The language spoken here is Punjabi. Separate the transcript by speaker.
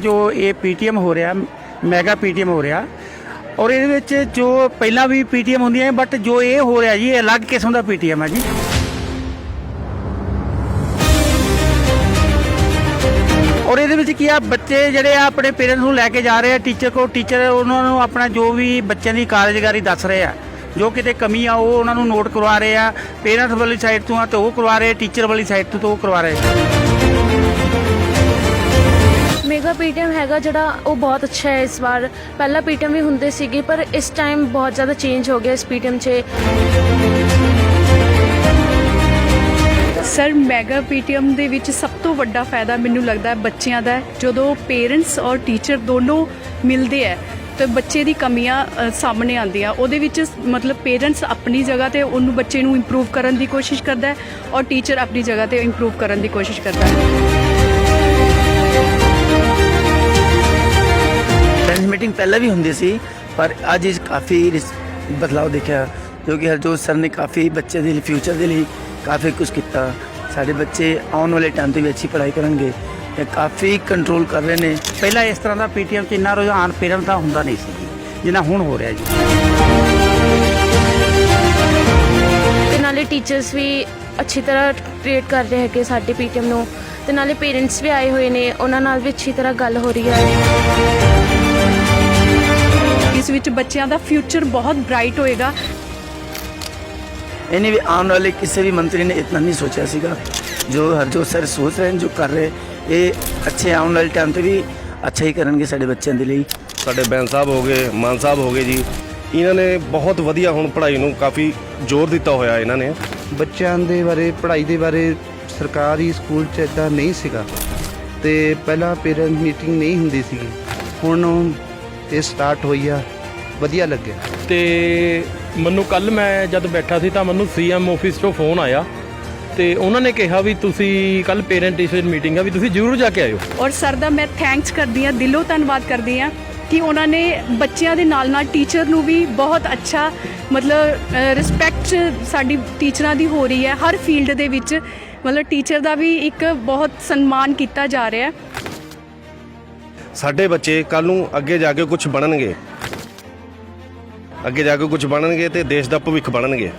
Speaker 1: ਜੋ ਇਹ ਪੀਟੀਐਮ ਹੋ ਰਿਹਾ, ਮੈਗਾ ਪੀਟੀਐਮ ਹੋ ਰਿਹਾ, ਔਰ ਇਹਦੇ ਵਿੱਚ ਜੋ ਪਹਿਲਾਂ ਵੀ ਪੀਟੀਐਮ ਹੁੰਦੀਆਂ ਬਟ ਜੋ ਇਹ ਹੋ ਰਿਹਾ ਜੀ, ਇਹ ਅਲੱਗ ਕਿਸਮ ਦਾ ਪੀਟੀਐਮ ਹੈ ਜੀ। ਔਰ ਇਹਦੇ ਵਿੱਚ ਕੀ ਆ, ਬੱਚੇ ਜਿਹੜੇ ਆ ਆਪਣੇ ਪੇਰੈਂਟਸ ਨੂੰ ਲੈ ਕੇ ਜਾ ਰਹੇ ਆ ਟੀਚਰ ਕੋ ਟੀਚਰ ਉਹਨਾਂ ਨੂੰ ਆਪਣਾ ਜੋ ਵੀ ਬੱਚਿਆਂ ਦੀ ਕਾਰਜਕਾਰੀ ਦੱਸ ਰਹੇ ਆ, ਜੋ ਕਿਤੇ ਕਮੀ ਆ, ਉਹ ਉਹਨਾਂ ਨੂੰ ਨੋਟ ਕਰਵਾ ਰਹੇ ਆ ਪੇਰੈਂਟਸ ਵਾਲੀ ਸਾਈਡ ਤੋਂ ਆ ਤੇ ਉਹ ਕਰਵਾ ਰਹੇ ਟੀਚਰ ਵਾਲੀ ਸਾਈਡ ਤੋਂ ਤਾਂ ਉਹ ਕਰਵਾ ਰਹੇ
Speaker 2: ਮੇਗਾ ਪੀਟੀਐਮ ਹੈਗਾ ਜਿਹੜਾ ਉਹ ਬਹੁਤ ਅੱਛਾ ਹੈ ਇਸ ਵਾਰ। ਪਹਿਲਾਂ ਪੀਟੀਐਮ ਵੀ ਹੁੰਦੇ ਸੀਗੇ, ਪਰ ਇਸ ਟਾਈਮ ਬਹੁਤ ਜ਼ਿਆਦਾ ਚੇਂਜ ਹੋ ਗਿਆ ਇਸ ਪੀਟੀਐਮ 'ਚ।
Speaker 3: ਸਰ ਮੈਗਾ ਪੀਟੀਐਮ ਦੇ ਵਿੱਚ ਸਭ ਤੋਂ ਵੱਡਾ ਫਾਇਦਾ ਮੈਨੂੰ ਲੱਗਦਾ ਹੈ ਬੱਚਿਆਂ ਦਾ ਜਦੋਂ ਪੇਰੈਂਟਸ ਔਰ ਟੀਚਰ ਦੋਨੋਂ ਮਿਲਦੇ ਹੈ, ਤਾਂ ਬੱਚੇ ਦੀ ਕਮੀਆਂ ਸਾਹਮਣੇ ਆਉਂਦੀਆਂ। ਉਹਦੇ ਵਿੱਚ ਮਤਲਬ ਪੇਰੈਂਟਸ ਆਪਣੀ ਜਗ੍ਹਾ ਤੇ ਉਹਨੂੰ ਬੱਚੇ ਨੂੰ ਇੰਪਰੂਵ ਕਰਨ ਦੀ ਕੋਸ਼ਿਸ਼ ਕਰਦਾ ਔਰ ਟੀਚਰ ਆਪਣੀ ਜਗ੍ਹਾ ਤੇ ਇੰਪਰੂਵ ਕਰਨ ਦੀ ਕੋਸ਼ਿਸ਼ ਕਰਦਾ ਹੈ।
Speaker 4: ਮੀਟਿੰਗ ਪਹਿਲਾਂ ਵੀ ਹੁੰਦੀ ਸੀ ਪਰ ਅੱਜ ਇਸ ਕਾਫੀ ਬਦਲਾਅ ਦੇਖਿਆ ਕਿਉਂਕਿ ਹਰਜੋਤ ਸਰ ਨੇ ਕਾਫੀ ਬੱਚੇ ਦੇ ਲਈ ਫਿਊਚਰ ਦੇ ਲਈ ਕਾਫੀ ਕੁਝ ਕੀਤਾ। ਸਾਡੇ ਬੱਚੇ ਆਉਣ ਵਾਲੇ ਟਾਈਮ ਤੇ ਵੀ ਅੱਛੀ ਪੜ੍ਹਾਈ ਕਰਨਗੇ ਤੇ ਕਾਫੀ ਕੰਟਰੋਲ ਕਰ ਰਹੇ ਨੇ।
Speaker 1: ਪਹਿਲਾਂ ਇਸ ਤਰ੍ਹਾਂ ਦਾ ਪੀਟੀਐਮ 'ਚ ਇੰਨਾ ਰੁਝਾਨ ਪੇਰੈਂਟਸ ਦਾ ਹੁੰਦਾ ਨਹੀਂ ਸੀ ਜਿੰਨਾ ਹੁਣ ਹੋ ਰਿਹਾ ਜੀ।
Speaker 2: ਤੇ ਨਾਲੇ ਟੀਚਰਸ ਵੀ ਅੱਛੀ ਤਰ੍ਹਾਂ ਟ੍ਰੀਟ ਕਰ ਰਹੇ ਹੈਗੇ ਸਾਡੇ ਪੀਟੀਐਮ ਨੂੰ। ਤੇ ਨਾਲੇ ਪੇਰੈਂਟਸ ਵੀ ਆਏ ਹੋਏ ਨੇ ਉਹਨਾਂ ਨਾਲ ਵੀ ਅੱਛੀ ਤਰ੍ਹਾਂ ਗੱਲ ਹੋ ਰਹੀ ਹੈ।
Speaker 3: ਵਿੱਚ ਬੱਚਿਆਂ ਦਾ ਫਿਊਚਰ ਬਹੁਤ ਬ੍ਰਾਈਟ ਹੋਏਗਾ।
Speaker 4: ਇਹਨੇ ਵੀ ਆਉਣ ਵਾਲੇ ਕਿਸੇ ਵੀ ਮੰਤਰੀ ਨੇ ਇਤਨਾ ਨਹੀਂ ਸੋਚਿਆ ਸੀਗਾ। ਜੋ ਹਰਜੋਤ ਸਰ ਸੋਚ ਰਹੇ ਨੇ ਜੋ ਕਰ ਰਹੇ ਇਹ ਅੱਛੇ ਆਉਣ ਵਾਲੇ ਟਾਈਮ ਤੇ ਵੀ ਅੱਛਾ ਹੀ ਕਰਨਗੇ ਸਾਡੇ ਬੱਚਿਆਂ ਦੇ ਲਈ।
Speaker 5: ਸਾਡੇ ਬੈਂਸ ਸਾਹਿਬ ਹੋ ਗਏ ਮਾਨ ਸਾਹਿਬ ਹੋ ਗਏ ਜੀ। ਇਹਨਾਂ ਨੇ ਬਹੁਤ ਵਧੀਆ ਹੁਣ ਪੜ੍ਹਾਈ ਨੂੰ ਕਾਫੀ ਜ਼ੋਰ ਦਿੱਤਾ ਹੋਇਆ ਇਹਨਾਂ ਨੇ।
Speaker 6: ਬੱਚਿਆਂ ਦੇ ਬਾਰੇ ਪੜ੍ਹਾਈ ਦੇ ਬਾਰੇ ਸਰਕਾਰੀ ਸਕੂਲ 'ਚ ਇਦਾਂ ਨਹੀਂ ਸੀਗਾ। ਤੇ ਪਹਿਲਾਂ ਪੇਰੈਂਟ ਮੀਟਿੰਗ ਨਹੀਂ ਹੁੰਦੀ ਸੀਗੀ। ਹੁਣ ਇਹ ਸਟਾਰਟ ਹੋਈ ਆ। ਵਧੀਆ ਲੱਗਿਆ
Speaker 7: ਤੇ ਮੈਨੂੰ ਕੱਲ ਮੈਂ ਜਦ ਬੈਠਾ ਸੀ ਤਾਂ ਮੈਨੂੰ ਸੀਐਮ ਆਫਿਸ ਤੋਂ ਫੋਨ ਆਇਆ। ਤੇ ਉਹਨਾਂ ਨੇ ਕਿਹਾ ਵੀ ਤੁਸੀਂ ਕੱਲ ਪੇਰੈਂਟ ਟੀਚਰ ਮੀਟਿੰਗ ਆ ਵੀ ਤੁਸੀਂ ਜ਼ਰੂਰ ਜਾ ਕੇ ਆਇਓ।
Speaker 3: ਔਰ ਸਰ ਦਾ ਮੈਂ ਥੈਂਕਸ ਕਰਦੀ ਹਾਂ ਦਿਲੋਂ ਧੰਨਵਾਦ ਕਰਦੀ ਹਾਂ ਕਿ ਉਹਨਾਂ ਨੇ ਬੱਚਿਆਂ ਦੇ ਨਾਲ ਨਾਲ ਟੀਚਰ ਨੂੰ ਵੀ ਬਹੁਤ ਅੱਛਾ ਮਤਲਬ ਰਿਸਪੈਕਟ ਸਾਡੀ ਟੀਚਰਾਂ ਦੀ ਹੋ ਰਹੀ ਹੈ। ਹਰ ਫੀਲਡ ਦੇ ਵਿੱਚ ਮਤਲਬ ਟੀਚਰ ਦਾ ਵੀ ਇੱਕ ਬਹੁਤ ਸਨਮਾਨ ਕੀਤਾ ਜਾ ਰਿਹਾ ਹੈ।
Speaker 5: ਸਾਡੇ ਬੱਚੇ ਕੱਲ ਨੂੰ ਅੱਗੇ ਜਾ ਕੇ ਕੁਝ ਬਣਨਗੇ। ਅੱਗੇ ਜਾ ਕੇ ਕੁਝ ਬਣਨਗੇ ਤੇ ਦੇਸ਼ ਦਾ ਭਵਿੱਖ ਬਣਨਗੇ।